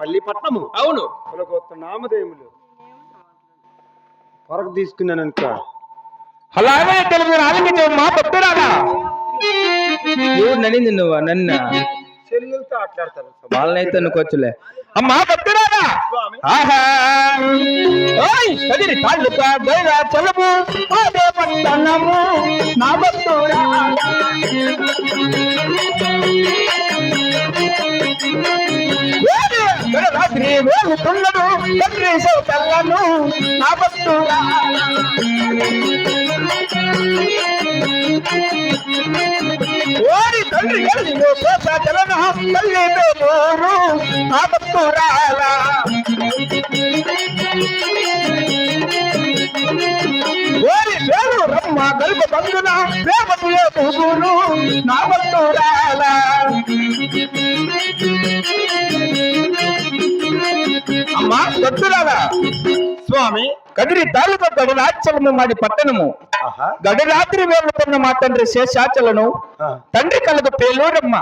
పల్లి పట్నము అవును. కులగొత్త నామదేములు పొరకు తీసుకున్నాను అనుకో అలాగే తెలుగు రాలికి మా భక్తురాలా. ఎవరు నన్నింది నువ్వు నన్ను? చెల్లెలతో వాళ్ళనైతే అనుకోవచ్చులే. అమ్మా భక్తురాలా. స్వామి. ఆహా. ఓయ్ కదిరి తాళ్ళుక గైరా చలము అదే పట్టణము నా భక్తురా రాత్రి తండ్రి సౌకర్లను నా భక్తురా ఓరి తండ్రి కలిసి చలన తల్లి పేరు నా భక్తురాలా. ఓరి పేరు రమ్మ గల్ప బంధున ప్రేమతులే కూతురు నా రాలా స్వామి. కదిరి తాలూకా గడిరాచలము మాది పట్టణము. ఆహా. గడిరాత్రి వేలుతున్న మా తండ్రి శేషాచలను తండ్రి కలదు పేలూరమ్మ.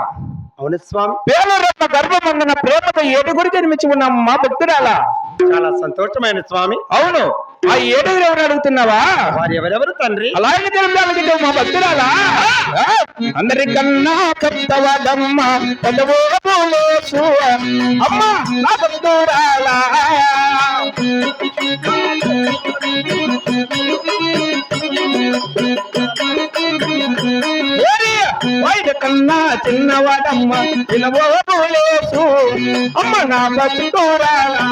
అవును స్వామి. పేలూరమ్మ గర్భమందున ప్రేమతో ఏడుగురు జన్మించి ఉన్నాం మా భక్తురాల. చాలా సంతోషమైన స్వామి. అవును. ఆ ఏడుగురు ఎవరు అడుగుతున్నావా? వారు ఎవరెవరు తండ్రి? అలాగే తెలుగుదానికి మా భక్తురాలా? అందరికన్నా కొత్తవాదమ్మ పదవోసు అమ్మ నా భక్తురాలా కన్నా చిన్నవాడమ్మ. చిన్నవోలేసు అమ్మ నా భక్తురాలా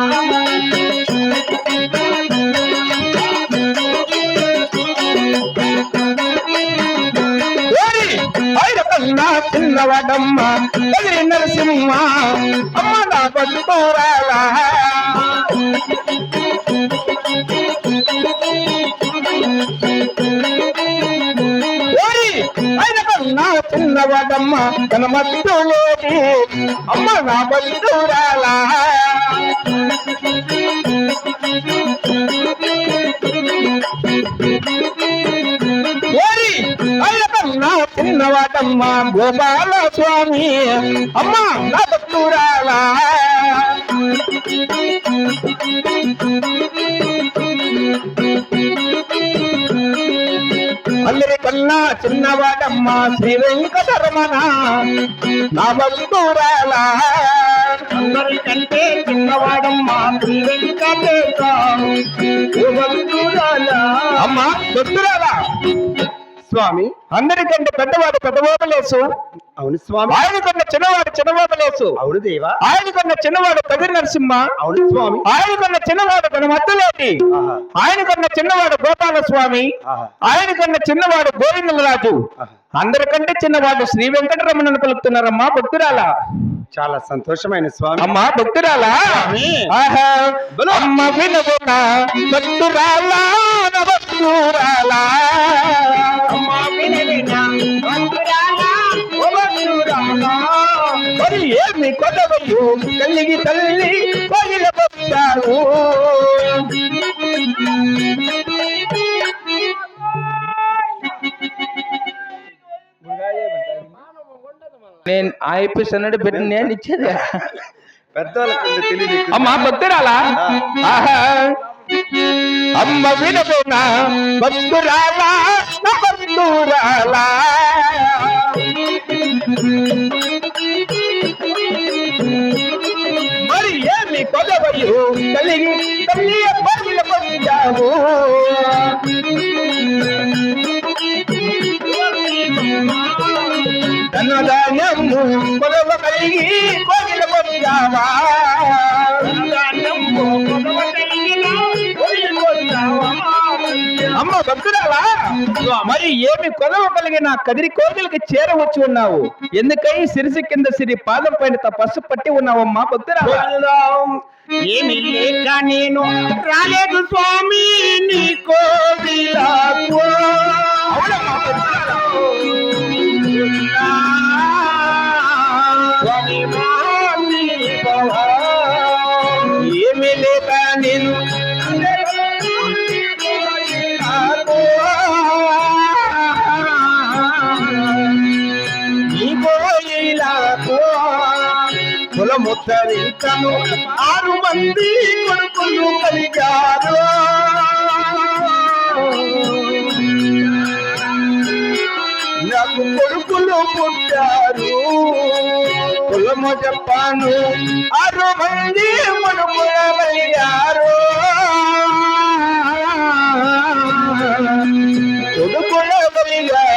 కన్నా చిన్నవాడమ్మ. ఎదిరి నరసింహ. అమ్మ నా పట్టుకోరాలా ఓరి ఐదు చిన్నవాడమ్మ. తన మట్టులోకి అమ్మ నా పట్టురాలా చిన్నవాటమ్మ గోపాల స్వామి అమ్మ నా భక్తురాలా. అందరికన్నా చిన్నవాటమ్మ శ్రీ వెంకటరమణ. నా భక్తురాలా. అందరికంటే చిన్నవాడమ్మ శ్రీ వెంకటేశ. ఓ భక్తురాలా. అమ్మ భక్తురాలా. స్వామి. అందరికంటే పెద్దవాడు పెద్దవాబలేసు అవును స్వామి. ఆయన కన్నా చిన్నవాడు చిన్నవాబలేసు అవును దేవా. ఆయన కన్నా చిన్నవాడు కదిరి నరసింహ. అవును స్వామి. ఆయన కన్నా చిన్నవాడు తన మద్దలేటి ఆయన కన్నా చిన్నవాడు గోపాల స్వామి ఆయన కన్నా చిన్నవాడు గోవిందరాజు. అందరికంటే చిన్నవాడు శ్రీ వెంకటరమణను పలుకుతున్నారమ్మా భక్తురాల. చాలా సంతోషమైన స్వామి. అమ్మా భక్తురాల. అమ్మ వినవున భక్తురాల. నా భక్తురాల అమ్మ వినవిన భక్తురాల ఓ భక్తురాల మరి ఏమి కొదవయ్యు తల్లికి తల్లి కోగిల భక్తాలు నేను ఆ ఎపిసోడ్ అన్నాడు పెట్టి నేను ఇచ్చేది పెద్దవాళ్ళకి తెలియదు అమ్మ భక్తురాలా ఆహా అమ్మ వినబోనా? బంధురాలా బంధురాలా మరి ఏమి కొలవయు కలిగి తల్లి పగిల పొందావు. ధనధాన్యము కొలవ కలిగి కోగిల పొందావా? భక్తురాలా మరి ఏమి కొలవ కలిగిన కదిరి కోగిలకి చేరవచ్చి ఉన్నావు? ఎందుకై సిరిసి కింద సిరి పాదం పైన తపస్సు పట్టి ఉన్నావమ్మా భక్తురాలా ఏమి లేక నేను రాలేదు స్వామి నీ కోవిలకు నీ ఆరు మంది కొడుకులు కలిగారు. నాకు కొడుకులు పుట్టారు. కులము చెప్పాను ఆరు మంది కొడుకులు కలిగారు. కొడుకుల కలిగారు.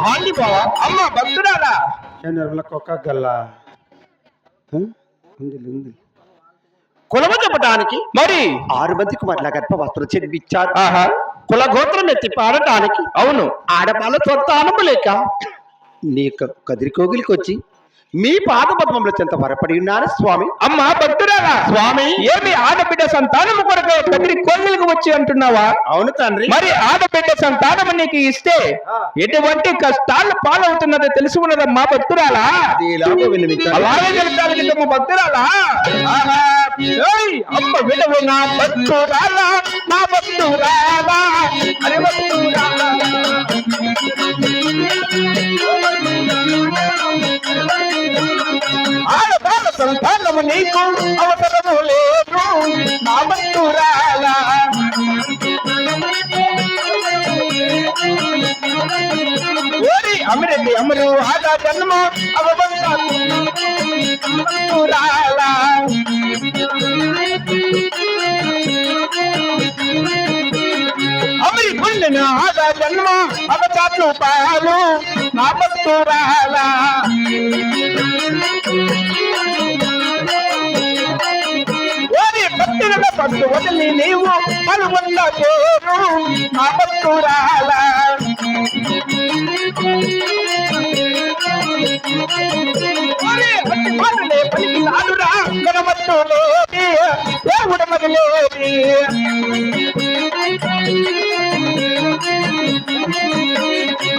మహాన్ని బావా? అమ్మ భక్తురాలా? కుక్క గల్లా ఉంది కులము చెప్పడానికి మరి? ఆరు మంది కుమారుల గర్భ వస్త్రం చెల్లించారు. ఆహా కుల గోత్రం ఎత్తి పాడటానికి? అవును. ఆడపాల సంతానము లేక? నీ క- కదిరి కోగిలికి వచ్చి మీ పాద పద్మముల చెంత వరపడి ఉన్నారు స్వామి. అమ్మ భక్తురాలా. స్వామి. ఏమి ఆడబిడ్డ సంతానము కొరకు కోగిలికి వచ్చి అంటున్నావా? అవును తండ్రి. మరి ఆడబిడ్డ సంతానము నీకు ఇస్తే ఎటువంటి కష్టాలు పాలవుతున్నదో తెలిసి ఉన్నదమ్మా భక్తురాలా? అలాగే జరగాలి తమ భక్తురాలా? అమ్మ విడవు నా భక్తురాలా నా భక్తురాలా. అమరెడ్డి ఆదా జన్మ అవబంధాలా అమరి పుణ్యన ఆదా జన్మ అవచాతు పాలు నా భక్తురాలా పట్టు వదిలి నీవు పలువల్ల పేరు నా భక్తురాలా ఒరే, పలికినాడురా, గణమత్తులేటి, దేవుడు మదిలేటి.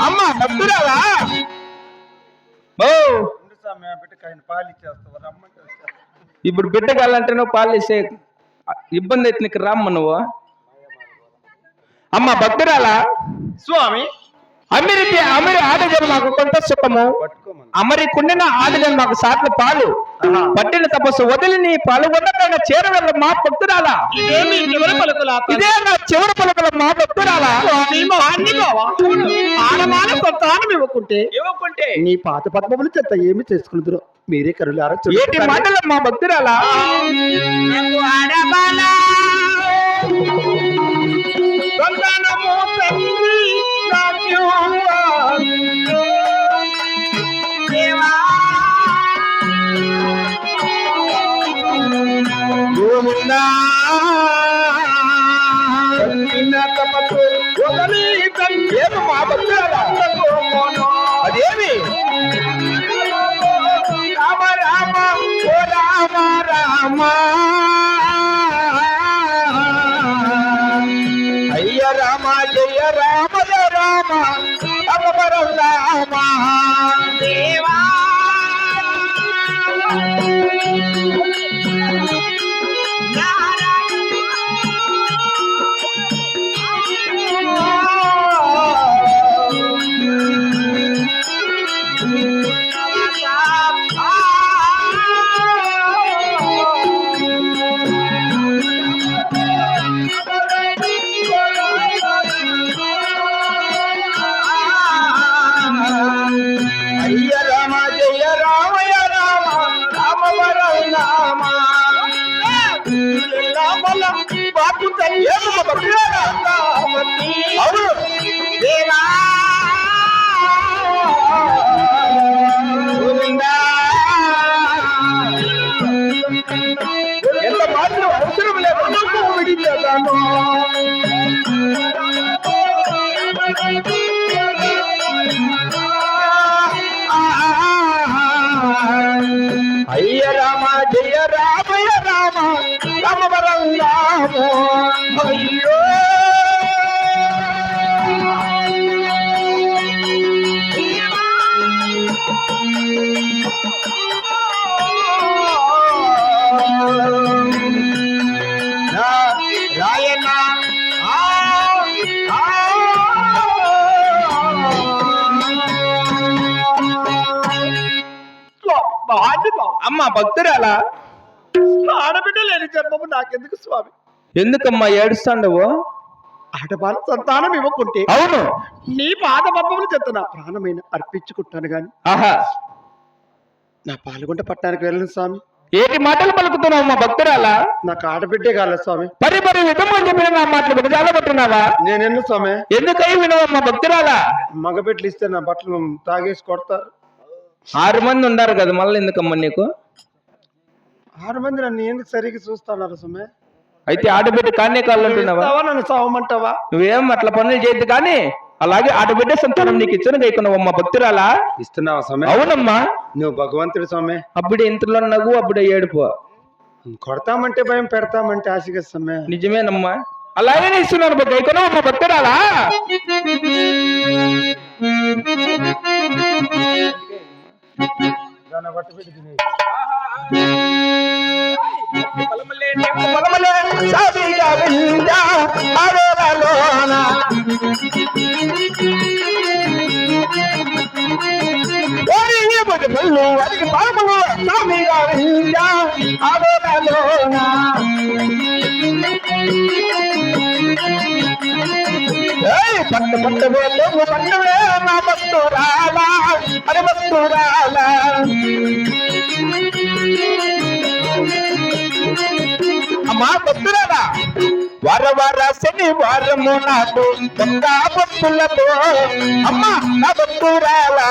అమ్మ భక్తురాలా ఇప్పుడు బిడ్డ కావాలంటే నువ్వు పాలు ఇచ్చే ఇబ్బంది అయితే నీకు రమ్మ నువ్వు అమ్మ భక్తురాలా స్వామి అమిరితే అమిరి ఆడజలు మాకు కొంత సుఖము. అమరి కుండిన ఆడజలు మాకు సాట్లు పాలు. పట్టిన తపస్సు వదిలి నీ పాలు వద్దకైనా చేరవల్ల మా పలుకులా? ఇదే నా చివరి పలుకుల మా సంతానం ఇవ్వకుంటే? ఇవ్వకుంటే? నీ పాత పద్మములు చెత్త ఏమి చేసుకుందరు? మీరే కరులారా ఏంటి మాటలు మా భక్తురాలా సంతానము అదేమి రామ రామ ఓ రామ రామ అయ్య రామ జయ రామ. జయ రామ బాపు తల్లి అవును దేవా అమ్మా భక్తురాలా? ఆడబిడ్డ లేని జన్మము నాకెందుకు స్వామి? ఎందుకమ్మా ఏడుస్తాండవు? ఆడవాళ్ళ సంతానం ఇవ్వకుంటే అవును. నీ పాద పబ్బములు చెత్త నా ప్రాణమైన అర్పించుకుంటాను గాని. ఆహా. నా పాల్గొంట పట్టణానికి వెళ్ళను స్వామి. ఏటి మాటలు పలుకుతున్నావు మా భక్తురాలా? నాకు ఆడబిడ్డే కాల స్వామి. పరి పరి విధమని చెప్పిన నా మాటలు విధాలు పట్టున్నావా నేనెన్ను స్వామి? ఎందుకై వినవు మా భక్తురాలా? మగబిడ్డలు ఇస్తే నా బట్టలు తాగేసి కొడతారు. ఆరు మంది ఉండారు కదా మళ్ళీ ఎందుకమ్మా నీకు? ఆరు మంది నన్ను ఎందుకు సరిగ్గా చూస్తున్నారు స్వామి అయితే ఆడబిడ్డ కానే కాళ్ళు నన్ను సావమంటావా నువ్వేం అట్లా పనులు చేయొద్దు కానీ అలాగే ఆడబిడ్డ సంతానం నీకు ఇచ్చిన గైకున్నావు మా భక్తురాలా? ఇస్తున్నావా స్వామి అవునమ్మా. నువ్వు భగవంతుడు స్వామి అప్పుడే ఇంతలో నవ్వు అప్పుడే ఏడుపు. కొడతామంటే భయం పెడతామంటే ఆశగా స్వామి నిజమేనమ్మా. అలాగే ఇస్తున్నాను గైకున్నావు మా భక్తురాలా పొలమలే సావిగా విందా అడవులలోన. ఓరి ఎముడి పళ్ళు, అడిగి పాపలు సావిగా విందా అడవులలోన. ఏయ్, పట్టు పట్టు నా భక్తురాలా అరే భక్తురాలా అమ్మా భక్తురాలా వార వార శనివారము నాకు గంగా భక్తులతో అమ్మా నా భక్తురాలా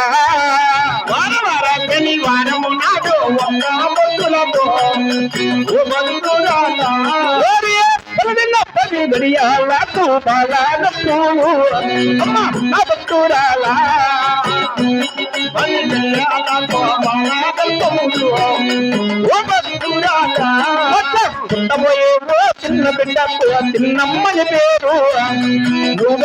వార వార శనివారము నాకు గంగా భక్తులతో భక్తురాలా పలదిన్న తూ బాలా నూ అమ్మా నా భక్తురాలా. పది గడియాలకు బాలాలకు ఓ పుట్టబోయేవో చిన్న బిడ్డ చిన్నమ్మని పేరు నువ్వు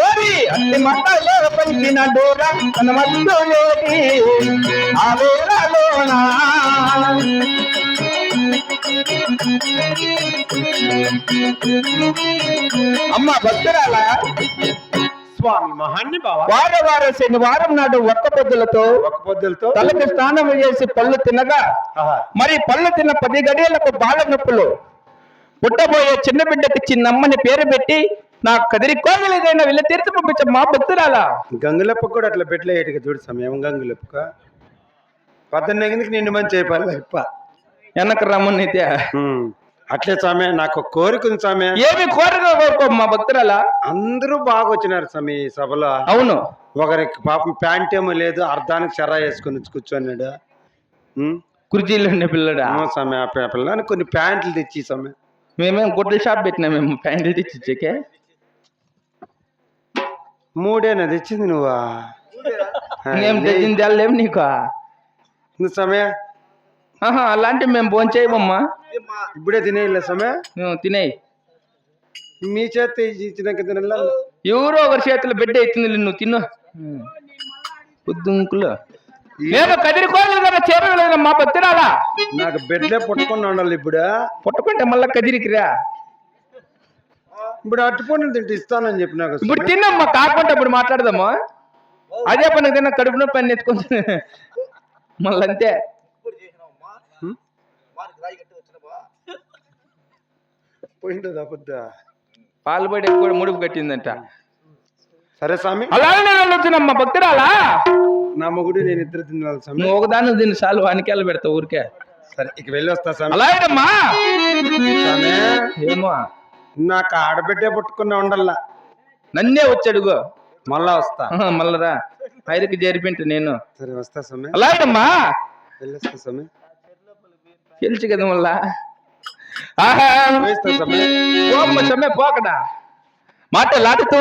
ఓరి అన్ని మట్టలో పంచిన డోర తన మధ్యలోకి ఆ వేళలోనా అమ్మ భక్తురాలా? స్వామి మహాన్ని బావా. వార వార శనివారం నాడు ఒక్క పొద్దులతో ఒక పొద్దులతో తలకు స్నానం చేసి పళ్ళు తినగా. మరి పళ్ళు తిన్న పది గడియలకు బాల నొప్పులు. పుట్టబోయే చిన్న బిడ్డకి చిన్నమ్మని పేరు పెట్టి నా కదిరి కోగలేదైనా వెళ్ళి తీర్చి పంపించ మా భక్తురాలా. గంగులప్ప కూడా అట్లా పెట్టలే ఏటికి చూడు సమయం గంగులప్పక పద్దెనిమిది ఎందుకు నిండు మంది వెనక రమ్మనైతే. అట్లే స్వామి నాకు కోరిక ఉంది స్వామి. ఏమి కోరుకో మా భక్తురాలా? అందరూ బాగా వచ్చినారు స్వామి ఈ సభలో. అవును. ఒకరికి పాపం ప్యాంట్ ఏమో లేదు అర్ధానికి చెరా వేసుకొని వచ్చి కూర్చొన్నాడు. ఉమ్, కుర్చీలో ఉండే పిల్లడా? ఏమో స్వామి ఆ పి- పిల్లని కొన్ని ప్యాంట్లు తెచ్చి స్వామి. మేమేం గుడ్డల షాప్ పెట్టినా మేము ప్యాంట్లు తెచ్చిచ్చాకే మూడేనా తెచ్చింది నువ్వా? మేము తెచ్చింది తెల్లేం నీకు? నువ్వు అలాంటివి మేము భోంచేయమమ్మా ఇప్పుడే తినేయలే సమయ మేము తినేయి. మీ చేత ఇచ్చినాక తినలా? ఎవరో ఒకరి చేతిలో బిడ్డ ఎత్తింది నువ్వు తిను పొద్దుంకులు. నేను కదిరి కోగలు కదా చేరలేదు మా భక్తురాలా నాకు బెడ్లే పుట్టకుండా ఉండాలి ఇప్పుడు. పుట్టకుంటే మళ్ళా కదిరికి రా. ఇప్పుడు అట్టుపండు తింటే ఇస్తానని చెప్పి నాకు ఇప్పుడు తిన్నమ్మా కాకుండా ఇప్పుడు మాట్లాడదాము? అదే పని తిన్న కడుపు నొప్పి అని ఎత్తుకుంటుంది మళ్ళీ అంతే పోయింది అబద్ధ పాలు పడి కూడా ముడుపు కట్టిందంట. సరే స్వామి. అలాగే నేను వెళ్ళొచ్చునమ్మా భక్తురాలా? నా మొగుడు నేను ఇద్దరు తినాలి స్వామి. నువ్వు ఒకదాన్ని దీన్ని చాలు వానికేళ్ళు పెడతావు ఊరికే. సరే ఇక వెళ్ళి వస్తా స్వామి. అలాగేనమ్మా స్వామి. ఏమో. నాకు ఆడబిడ్డే పుట్టుకున్నా ఉండాల నన్నే వచ్చాడుగో మళ్ళా వస్తా. మళ్ళరా ఐదుకి జరిపింట నేను. సరే వస్తా స్వామి. అలాగేనమ్మా వెళ్ళొస్తా స్వామి. తెలుసు కదా మళ్ళా ఆహా వేస్తా స్వామి పోమ్మ సమ్మె పోకడా మాట లాడుతూ